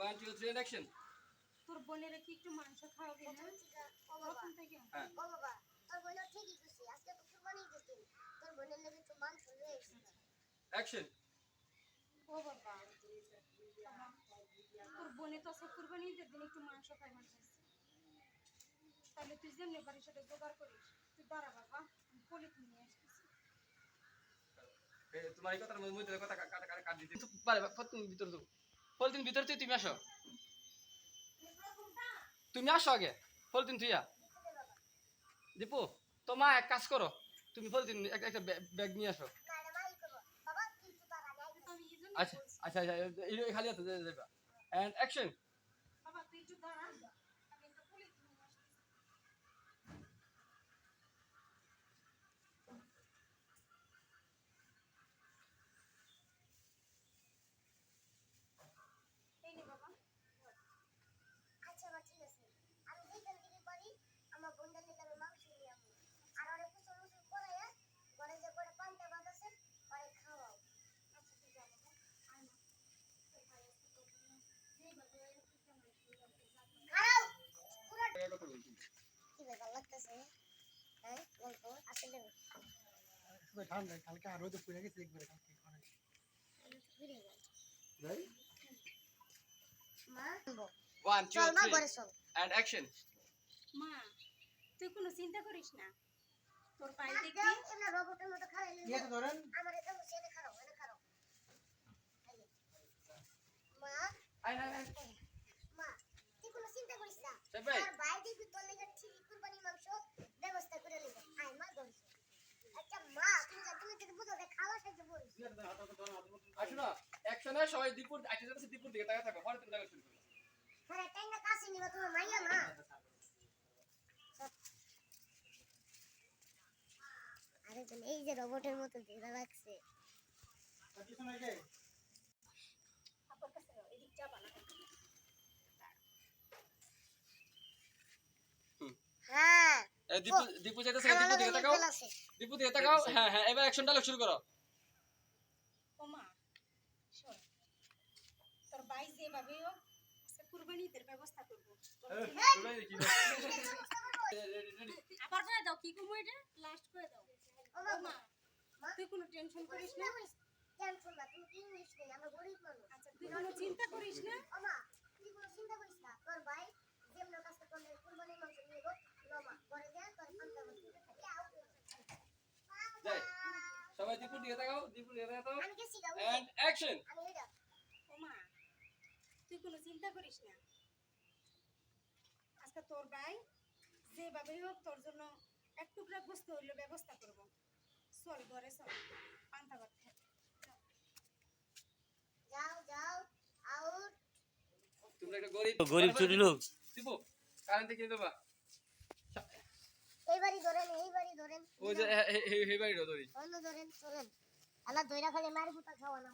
One two three action তোর বোনের কি একটু মাংস খাওয়াবি না ও বাবা প্রথম থেকে হ্যাঁ ও বাবা তোর বোনের ঠিকই করছি আজকে তো কুরবানি দিন। তোর বোনের লেগে একটু মাংস এসেছি। অ্যাকশন ও বাবা তোর বোনে তো আজকে কুরবানি ঈদের দিন একটু মাংস খাই মাংস তাহলে তুই যেমনি পারিস সেটা জোগাড় করিস তুই দাঁড়া বাবা আমি পলিথিন নিয়ে আসতেছি। তোমার এই কথার মধ্যে কথা কাটা কাটা কাট দিতে। পারে তুমি ভিতর দাও পলিথিন ভিতর তুই তুমি আসো তুমি আসো আগে পলিথিন তুইয়া দীপু তোমা এক কাজ করো তুমি পলিথিন এক- একটা ব্যাগ নিয়ে আসো আচ্ছা আচ্ছা আচ্ছা খালি হাতে যাবে অ্যান্ড অ্যাকশন বাবা তুই একটু দাঁড়া আমি একটা পলিথিন নিয়ে আসতেছি এই নে বাবা আচ্ছা বা ঠিক আছে আমি যেখান থেকে পারি আমার বোনদের লেগে আমি মাংস নিয়ে আসব আর অনেক কিছু মুসু করাইয়া ঘরে যে করে পান্তা ভাত আছে পরে খাওয়াও আচ্ছা তুই যা বাবা আয় না তোর ভাই আসতে তো যেইভাবে একটু কেমন একটু খারাও পুরো কি ব্যাপার লাগতেছে হ্যাঁ গল্প আসলে খুবই ঠান্ডা কালকে আর পুড়ে গেছে একবারে কালকে অনেক মা মা তুই কোনো চিন্তা করিস না। তোর পায়ে দেখবি রোবটের মতো খারাই কি ধরেন? আমার এটা এটা খারাপ এটা খারাপ মা আই আই আই মা তুই কোনো চিন্তা করিস না সাহেব ভাই। আর ভাই দেখবি তোর লেগে ঠিক কুরবানি মাংস ব্যবস্থা করে নিবে আয় মা ধরিস আচ্ছা মা তুমি যা তুমি যদি বুঝো যে খাওয়া সাথে বলিস আসো না অ্যাকশনে সবাই দীপুর আইতে যাচ্ছে দীপুর দিকে তাকায় থাকো পরে তুমি দেখা শুরু করো হ্যাঁ টাইমটা কাছে নিবা তোমার মাইয়া না আরে এই যে রোবটের মতো ধীরে লাগছে। আর কিছু নাই রে কাছে এদিক যাবা না হ্যাঁ দীপু দীপু যাইতেছে দীপু দিকে তাকাও দীপু দিকে তাকাও হ্যাঁ হ্যাঁ এবার অ্যাকশন ডায়লগ শুরু করো। ও শোন তোর ভাই যেভাবে হোক আজকে কুরবানি ব্যবস্থা করব? চিন্তা- আবার করে দাও কি কমো এটা? লাস্ট করে দাও। ও ও মা মা তুই কোনো টেনশন করিস না? টেনশন না তুমি ইংলিশ নেই আমরা গরিব মানুষ। আচ্ছা তুই কোনো চিন্তা করিস না মা তুই কোনো চিন্তা করিস না তোর ভাই যেমন কাছে করলে কুরবানির মাংস নিয়ে গো লমা ঘরে যা তোর খান্তা বসে যাই সবাই দীপুর দিকে তাকাও দীপুর দিকে তাকাও এন্ড অ্যাকশন আমি এটা ও মা তুই কোনো চিন্তা করিস না। আজকে তোর ভাই যেভাবে হোক তোর জন্য এক টুকরা বস্তু হইলে ব্যবস্থা করব। চল ঘরে চল। পান্তা ভাত যাও। যাও আউট তোমরা একটা গরিব গরিব চুরি লোক। দীপু কারেন্ট কিনে দেবা। ধরেন ধরেন ওই যে হে হে বাইরে ধরি অন্য ধরেন চলেন আল্লাহ দইরা খালি মারি পুতা খাওয়া না